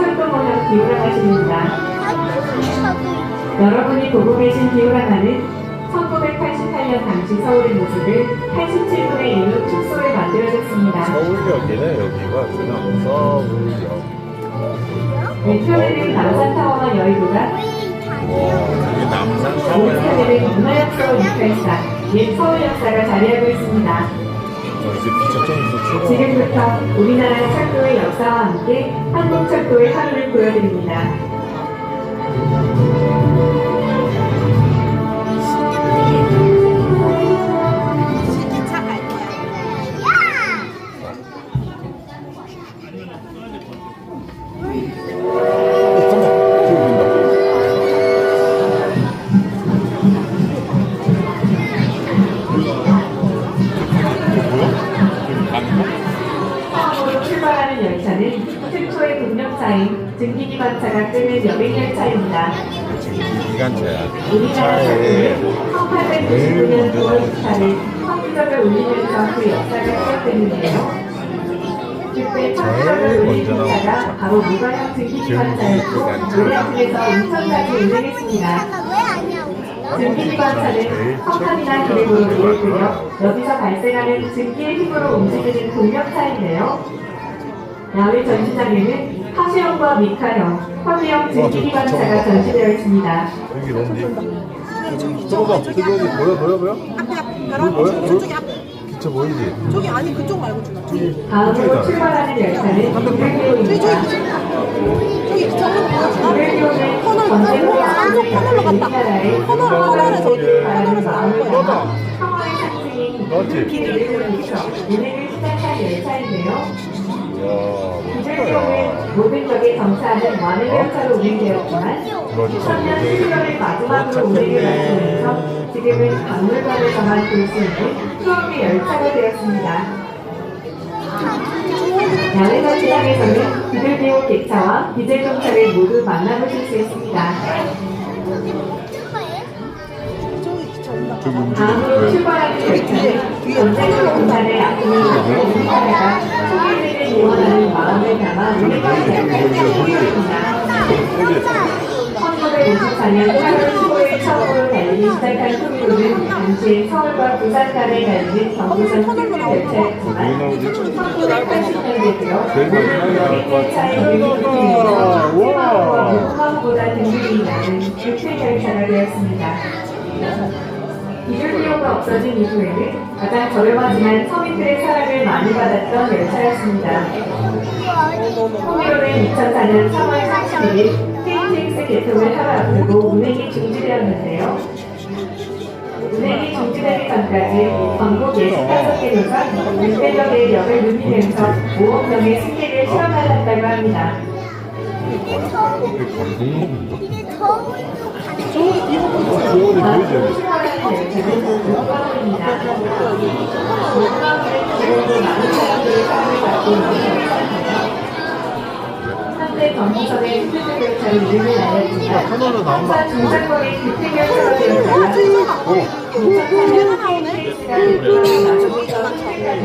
철도모형 기울어가십니다. 여러분이 보고 계신 기울어가는 1988년 당시 서울의 모습을 87분의 1로 축소해 만들어졌습니다. 서울역이네 여기가 그냥 서울역 왼편에는 남산타워와 여의도가 여기 남산 서울역 오른편에는 문화역사와 육팔사, 옛 서울 역사가 자리하고 있습니다. 지금부터 우리나라 철도의 역사와 함께 한국 철도의 하루를 보여드립니다. 관차가 끄는 여객 열차입니다. 기관차야 우리나라 차에 철도는 1899년 9월 14일 컴퓨터를 울리면서 그 역사가 시작됐는데요. 그때 컴퓨터를 울린 먼저 나온 기차가 차. 바로 무관형 증기기관차였고 증기기관차. 노량진에서 인천까지 운행했습니다. 증기기관차는 석탄이나 기름으로 끓여 여기서 발생하는 증기의 힘으로 움직이는 동력차인데요. 야외 전시장에는 하시형과 미카형, 허리형 증기기관차가 전시되어 있습니다. 여기 런디 저거 저기 보여 보여 보여? 벼락 뭐야? 저쪽에 앞 기차 보이지? 저기 아니 그쪽 말고 저기 저기 다음으로 출발하는 열차는 저기 유일기호입니다. 저기 저기 보여주나? 터널 전쟁과 한쪽 터널로 갔다. 우리나라의 터널 터널에서 터널에서 나올 거야. 기름을 운행을 시작한 열차인데요. 기술경은 멋지다 모든 역에 정차하는 완행 열차로 운행되었지만 그렇지. 2000년 11월을 마지막으로 운행을 마치면서 지금은 박물관에서만 볼 수 있는 추억의 열차가 되었습니다. 야외 전시장에서는 비둘기호 객차와 디젤 정차를 모두 만나보실 수 있습니다. 다음으로 출발하는 열차는 전쟁과 공산의 아픔을 겪은 우리나라가 소비를 이원하는 마음을 담아 운행하는 열차입니다. 1954년 8월 15일 처음으로 달리기 시작한 소비로는 당시 서울과 부산 간에 달리는 경부선 특급 열차였지만 1980년대 들어 여객열차의 유입을 통해서 세마호와 목마호보다 등급이 낮은 육색 열차가 되었습니다. 기술비용가 없어진 이후에는 가장 저렴하지만 서민들의 사랑을 많이 받았던 열차였습니다. 통일호는 2004년 3월 31일 KTX 개통을 하루 앞두고 운행이 중지되었는데요. 운행이 중지되기 전까지 전국 65개 노선 600여 개의 역을 누비면서 5억 명의 승객을 실어나갔다고 합니다. 이지 다음으로 여기 출발하는 열차는 목마호입니다. 목마호는 기존에 많은 사람들의 사랑을 받고 있는 열차입니다. 현재 경부선의 스페셜 열차로 이름을 알렸지만 터널로 나온다 항상 중장거리 규택열차가 되었다가 어 저기 있잖아. 어 2004년 KTX가 개통하고 나서부터 현재까지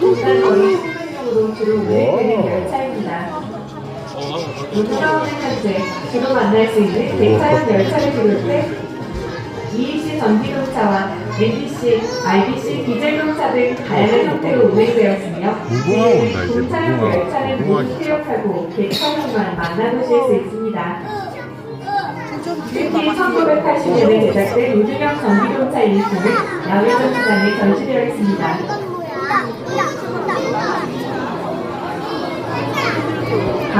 중장거리 수동용으로 주로 운행되는 열 문화원은 현재 주로 만날 수 있는 대차형 열차를 비롯해 EEC 전기동차와 MBC, RBC 디젤동차 등 다양한 형태로 운행되었으며 이제. 열차는 무궁화 모두 퇴역하고 개차형만 만나보실 수 있습니다. 특히 봐봐. 1980년에 제작된 우주형 전기동차 일품은 야외 전시장에 전시되어 있습니다.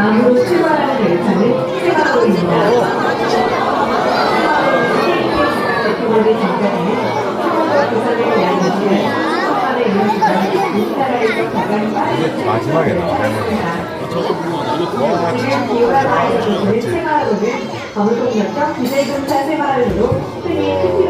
다음으로 출발하는 열차는. KTX가 개통하기 전까지는 서울과 부산을 대한 서울만에 있는 기간이 우리나라에서 가장 빠른 마지막에 나와, 열차입니다. 지금 기후라마에서 보는 새마을호는 검은동역형 디젤동차 새마을호로 흔히 크티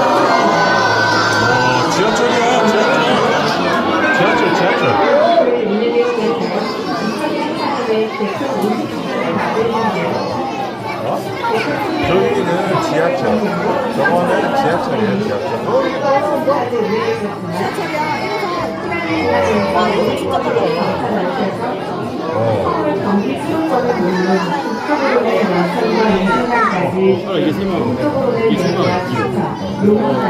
아, 지하철이야, 지하철. 지하철, 지하철. 가격을 운행을 시작하여 2014년에 대표 50주년을 만들었는데요. 어? 저기는 지하철. 저거는 지하철이에요, 지하철. 어. 까지 아, 이게. 동쪽으로는 이게 춘천,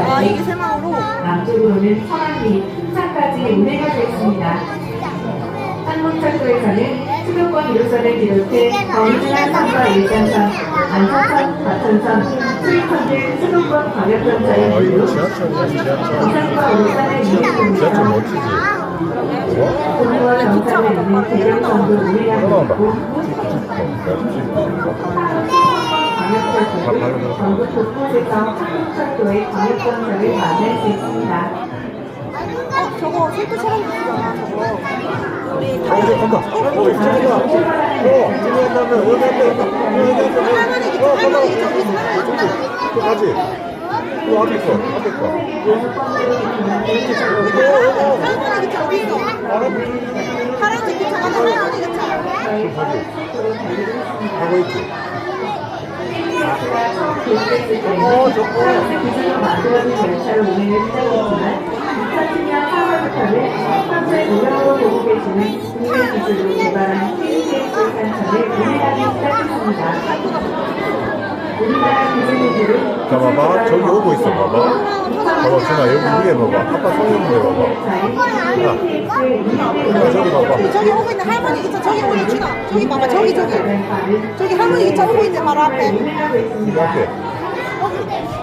아, 이게 새망으로. 남쪽으로는 서안리, 풍산까지 운행하고 있습니다. 한국철도에서는 수도권 1호선을 비롯해 경인이나 산과 일산선, 안산선, 과천선, 수리선 등 수도권 광역전차의 아, 이거 지하철이야, 지하철. 부산과 울산을 지하철 중에서 멋지지? 뭐? 동부와 경산을 잇는 대경선도 운행하고 있고 광역철도는 전국 곳곳에서 한국철도의 광역전차를 만날 수 있습니다. 어, 저거 촬영 부스잖아, 저거. 우리 어, 다 이제 간다. 어, 이제 간다. 어, 간다며, 여기 한다. 여기 한다. 할머니 기차, 어, 간다. 또 가지? 또 앞에 거, 앞에 거. 할머니 기차 어디 있어? 파란색 기차 가자, 할머니 기차. 가고 있지? 어, 만들어진 열차로 운행을 시작했지만 2010년 4월부터는 현재 운영으로 보고 계시는 국내 기술로 개발한 KTX 산차를 운행하기 시작했습니다. 자, 봐봐. 저기 오고 있어, 봐봐. 봐봐, 준아, 여기 위에 봐봐. 아빠 서 있는데 봐봐. 준아, 저기 봐봐. 저기 오고 있는 할머니 기차, 저기 오고 있는 준아. 저기 봐봐, 저기, 저기. 저기 할머니 기차 오고 있는 바로 앞에. 운행하고 이 있습니다. 앞에.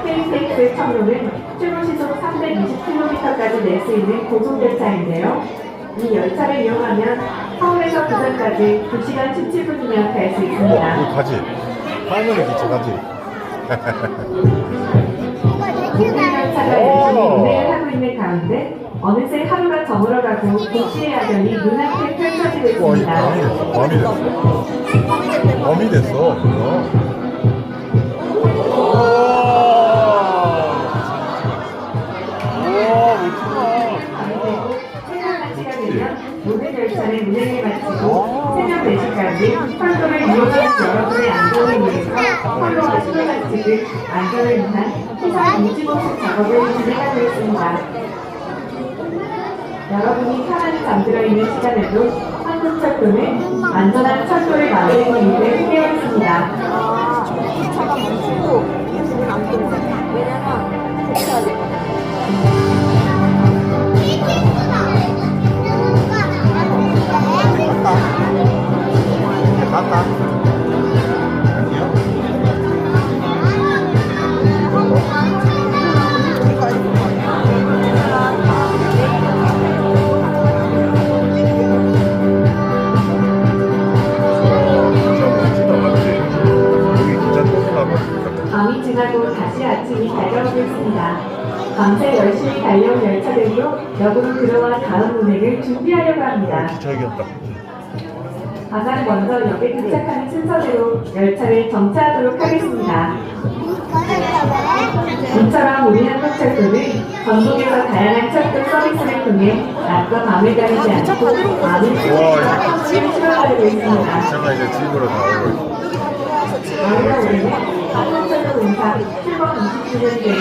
KTX 청로는 최고 시속 320km까지 낼 수 있는 고속열차인데요. 이 열차를 이용하면 서울에서 부산까지 2시간 17분이면 갈수 어, 있습니다. 여기 가지? 할머니 기차 가지? 고속열차가 열심히 운행을 하고 있는 가운데 어느새 하루가 저물어가고 도시의 야경이 눈앞에 펼쳐지고 와, 이 있습니다. 밤이 됐어, 밤이 됐어. 밤이 됐어. 어. 새 위해서 철도와 신호장 측은 안전을 위한 해상 유지 보수 작업을 진행하고 있습니다. 여러분이 편안히 잠들어 있는 시간에도 한국철도는 안전한 철도를 안 끄는 거야. 왜냐면 달려온 열차들이요 역으로 들어와 다음 운행을 준비하려고 합니다. 기차 이겼다. 가장 먼저 역에 도착하는 순서대로 열차를 정차하도록 하겠습니다. 이처럼 우리 한국철도는 전국에서 다양한 철도 서비스를 통해 낮과 밤을 가리지 않고 와, 시간을 실어가고 있습니다. 기차가 이제 집으로 다 오고 있어. 여기가 우리는 한국철도 공사 출범 20주년 되는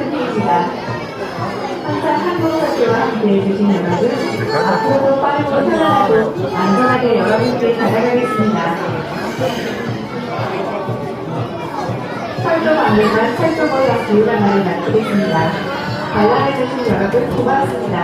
팬미팅입니다. 항상 한국철도와 함께 해 주신 여러분, 앞으로도 빠르고 편안하고 안전하게 여러분께 찾아가겠습니다. 철도 방문과 기후가 말을 마치겠습니다. 관람해주신 여러분 고맙습니다.